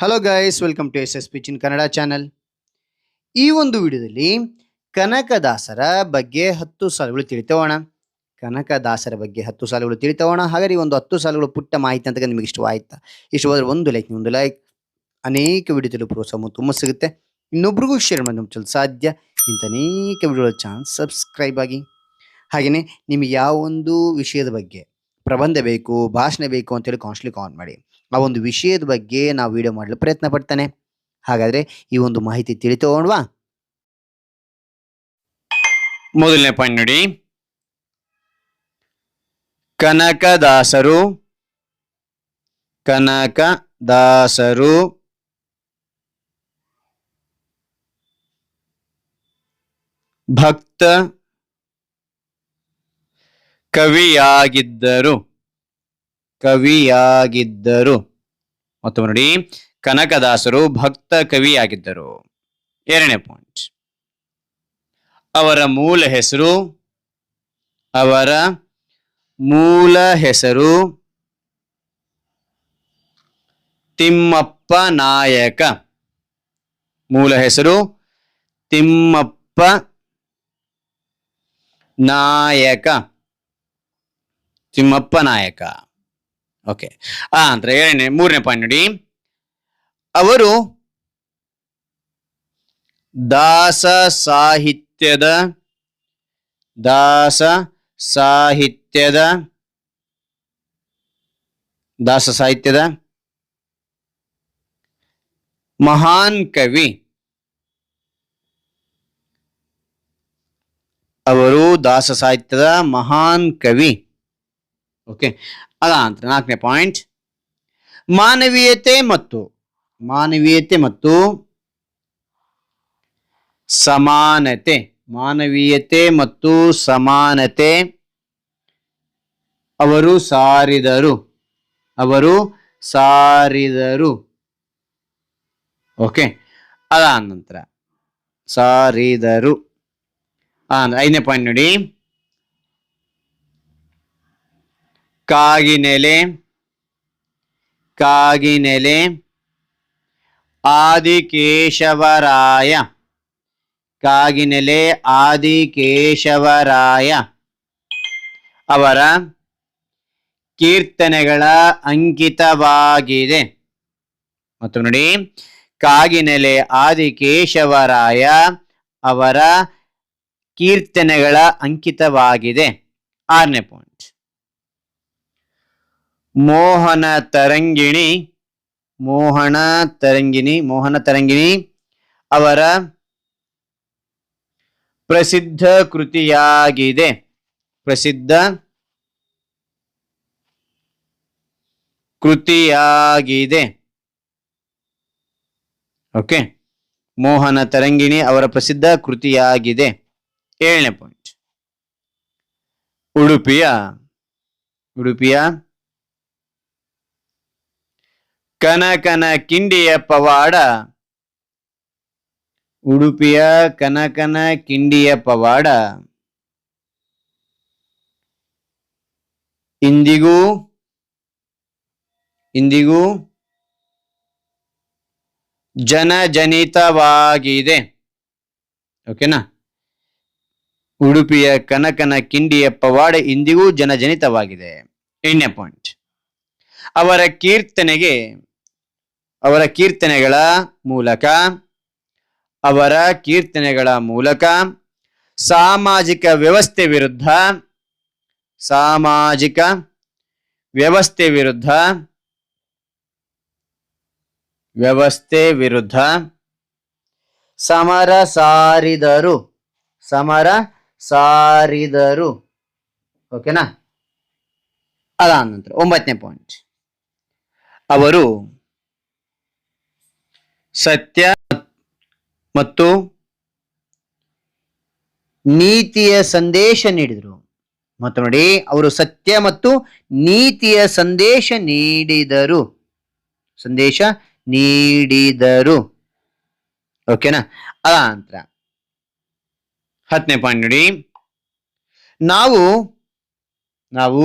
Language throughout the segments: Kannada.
Hello guys welcome to S S pitch in Kannada channel ಈ ಒಂದು ವಿಡಿಯೋದಲ್ಲಿ ಕನಕದಾಸರ ಬಗ್ಗೆ ಹತ್ತು ಸಾಲುಗಳು ತಿಳಿತೋಣ ಕನಕದಾಸರ ಬಗ್ಗೆ ಹತ್ತು ಸಾಲುಗಳು ತಿಳಿತೋಣ ಹಾಗಾದ್ರೆ ಈ ಒಂದು ಹತ್ತು ಸಾಲುಗಳು ಪುಟ್ಟ ಮಾಹಿತಿ ಅಂತ ನಿಮಗೆ ಇಷ್ಟವಾಯ್ತಾ? ಇಷ್ಟವಾದ್ರೆ ಒಂದು ಲೈಕ್ ಒಂದು ಲೈಕ್ ಅನೇಕ ವಿಡಿಯೋ ತಿಳಿದು ಪ್ರೋತ್ಸಾಹ ತುಂಬ ಸಿಗುತ್ತೆ. ಇನ್ನೊಬ್ರಿಗೂ ಶೇರ್ ಮಾಡಿ ನಮ್ಮ ಚಾನಲ್ ಸಾಧ್ಯ. ಇಂಥ ಅನೇಕ ವಿಡಿಯೋಗಳ ಚಾನ್ಸ್ ಸಬ್ಸ್ಕ್ರೈಬ್ ಆಗಿ. ಹಾಗೆಯೇ ನಿಮಗೆ ಯಾವ ಒಂದು ವಿಷಯದ ಬಗ್ಗೆ ಪ್ರಬಂಧ ಬೇಕು, ಭಾಷಣ ಬೇಕು ಅಂತೇಳಿ ಕಾನ್ಸ್ಟ್ಲಿ ಕಾನ್ ಮಾಡಿ. ಆ ಒಂದು ವಿಷಯದ ಬಗ್ಗೆ ನಾವು ವಿಡಿಯೋ ಮಾಡಲು ಪ್ರಯತ್ನ ಪಡ್ತಾನೆ. ಹಾಗಾದ್ರೆ ಈ ಒಂದು ಮಾಹಿತಿ ತಿಳಿತೋಣ್ವಾ ಮೊದಲನೇ ಪಾಯಿಂಟ್ ನೋಡಿ. ಕನಕದಾಸರು ಕನಕದಾಸರು, ಭಕ್ತ ಕವಿಯಾಗಿದ್ದರು. ಕವಿಯಾಗಿದ್ದರು. ಮತ್ತೊಮ್ಮೆ ನೋಡಿ, ಕನಕದಾಸರು ಭಕ್ತ ಕವಿಯಾಗಿದ್ದರು. ಎರಡನೇ ಪಾಯಿಂಟ್ ಅವರ ಮೂಲ ಹೆಸರು, ಅವರ ಮೂಲ ಹೆಸರು ತಿಮ್ಮಪ್ಪ ನಾಯಕ. ಮೂಲ ಹೆಸರು ತಿಮ್ಮಪ್ಪ ನಾಯಕ. ತಿಮ್ಮಪ್ಪ ನಾಯಕ. ಓಕೆ. ಆ ಅಂದ್ರೆ ಏಳನೇ ಮೂರನೇ ಪಾಯಿಂಟ್ ನೋಡಿ. ಅವರು ದಾಸ ಸಾಹಿತ್ಯದ ದಾಸ ಸಾಹಿತ್ಯದ ದಾಸ ಸಾಹಿತ್ಯದ ಮಹಾನ್ ಕವಿ ಅವರು ದಾಸ ಸಾಹಿತ್ಯದ ಮಹಾನ್ ಕವಿ ಓಕೆ ಅದ ನಂತರ ನಾಲ್ಕನೇ ಪಾಯಿಂಟ್ ಮಾನವೀಯತೆ ಮತ್ತು ಮಾನವೀಯತೆ ಮತ್ತು ಸಮಾನತೆ. ಮಾನವೀಯತೆ ಮತ್ತು ಸಮಾನತೆ. ಅವರು ಸಾರಿದರು. ಅವರು ಸಾರಿದರು. ಓಕೆ ಅದಾದ ನಂತರ ಸಾರಿದರು ಐದನೇ ಪಾಯಿಂಟ್ ನೋಡಿ. ಕಾಗಿನೆಲೆ ಕಾಗಿನೆಲೆ, ಆದಿಕೇಶವರಾಯ ಕಾಗಿನೆಲೆ, ಆದಿಕೇಶವರಾಯ. ಅವರ ಕೀರ್ತನೆಗಳ ಅಂಕಿತವಾಗಿದೆ. ಮತ್ತು ನೋಡಿ, ಕಾಗಿನೆಲೆ, ಆದಿಕೇಶವರಾಯ ಅವರ ಕೀರ್ತನೆಗಳ ಅಂಕಿತವಾಗಿದೆ. ಆರನೇ ಪಾಯಿಂಟ್ ಮೋಹನ ತರಂಗಿಣಿ ಮೋಹನ ತರಂಗಿಣಿ ಮೋಹನ ತರಂಗಿಣಿ ಅವರ ಪ್ರಸಿದ್ಧ ಕೃತಿಯಾಗಿದೆ. ಪ್ರಸಿದ್ಧ ಕೃತಿಯಾಗಿದೆ. ಓಕೆ ಮೋಹನ ತರಂಗಿಣಿ ಅವರ ಪ್ರಸಿದ್ಧ ಕೃತಿಯಾಗಿದೆ. ಏಳನೇ ಪಾಯಿಂಟ್ ಉಡುಪಿಯ ಉಡುಪಿಯ ಕನಕನ ಕಿಂಡಿಯ ಪವಾಡ. ಉಡುಪಿಯ ಕನಕನ ಕಿಂಡಿಯ ಪವಾಡ. ಇಂದಿಗೂ ಇಂದಿಗೂ ಜನಜನಿತವಾಗಿದೆ. ಓಕೆನಾ ಉಡುಪಿಯ ಕನಕನ ಕಿಂಡಿಯ ಪವಾಡ ಇಂದಿಗೂ ಜನಜನಿತವಾಗಿದೆ. ಎಣ್ಣೆ ಪಾಯಿಂಟ್ ಅವರ ಕೀರ್ತನೆಗೆ ಅವರ ಕೀರ್ತನೆಗಳ ಮೂಲಕ, ಅವರ ಕೀರ್ತನೆಗಳ ಮೂಲಕ ಸಾಮಾಜಿಕ ವ್ಯವಸ್ಥೆ ವಿರುದ್ಧ, ಸಾಮಾಜಿಕ ವ್ಯವಸ್ಥೆ ವಿರುದ್ಧ ವ್ಯವಸ್ಥೆ ವಿರುದ್ಧ ಸಮರ ಸಾರಿದರು ಸಮರ ಸಾರಿದರು. ಓಕೆನಾ ಅದಾದ ನಂತರ ಒಂಬತ್ತನೇ ಪಾಯಿಂಟ್ ಅವರು ಸತ್ಯ ಮತ್ತು ನೀತಿಯ ಸಂದೇಶ ನೀಡಿದರು. ಮತ್ತು ನೋಡಿ ಅವರು ಸತ್ಯ ಮತ್ತು ನೀತಿಯ ಸಂದೇಶ ನೀಡಿದರು. ಸಂದೇಶ ನೀಡಿದರು. ಓಕೆನಾ ಅದ ನಂತರ. ಹತ್ತನೇ ಪಾಯಿಂಟ್ ನೋಡಿ. ನಾವು ನಾವು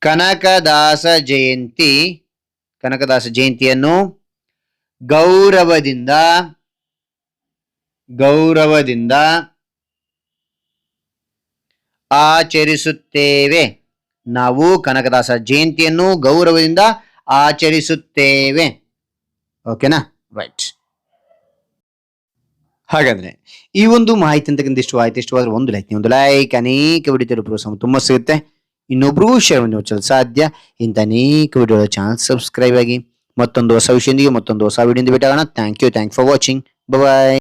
ಕನಕದಾಸ ಜಯಂತಿ, ಕನಕದಾಸ ಜಯಂತಿಯನ್ನು ಗೌರವದಿಂದ ಗೌರವದಿಂದ ಆಚರಿಸುತ್ತೇವೆ. ನಾವು ಕನಕದಾಸ ಜಯಂತಿಯನ್ನು ಗೌರವದಿಂದ ಆಚರಿಸುತ್ತೇವೆ. ಓಕೆನಾ? ರೈಟ್. ಹಾಗಾದ್ರೆ, ಈ ಒಂದು ಮಾಹಿತಿ ಅಂತಕ್ಕಂಥ ಇಷ್ಟು ಆಯ್ತು ಇಷ್ಟವಾದ್ರೆ ಒಂದು ಲೈಕ್ ಒಂದು ಲೈಕ್ ಅನೇಕ ವಿಡಿಯೋ ಪ್ರೋತ್ಸಾಹ ತುಂಬ ಸಿಗುತ್ತೆ. ಇನ್ನೊಬ್ರು ಶೇರ್ ಮಾಡಿ ಸಾಧ್ಯ. ಇಂಥ ಅನೇಕ ವಿಡಿಯೋ ಚಾನಲ್ ಸಬ್ಸ್ಕ್ರೈಬ್ ಆಗಿ ಮತ್ತೊಂದು ಹೊಸ ವಿಷಯದೊಂದಿಗೆ ಮತ್ತೊಂದು ಹೊಸ ವಿಡಿಯೋದಿಂದ ಭೇಟಿ ಆಗೋಣ thank you thank for watching bye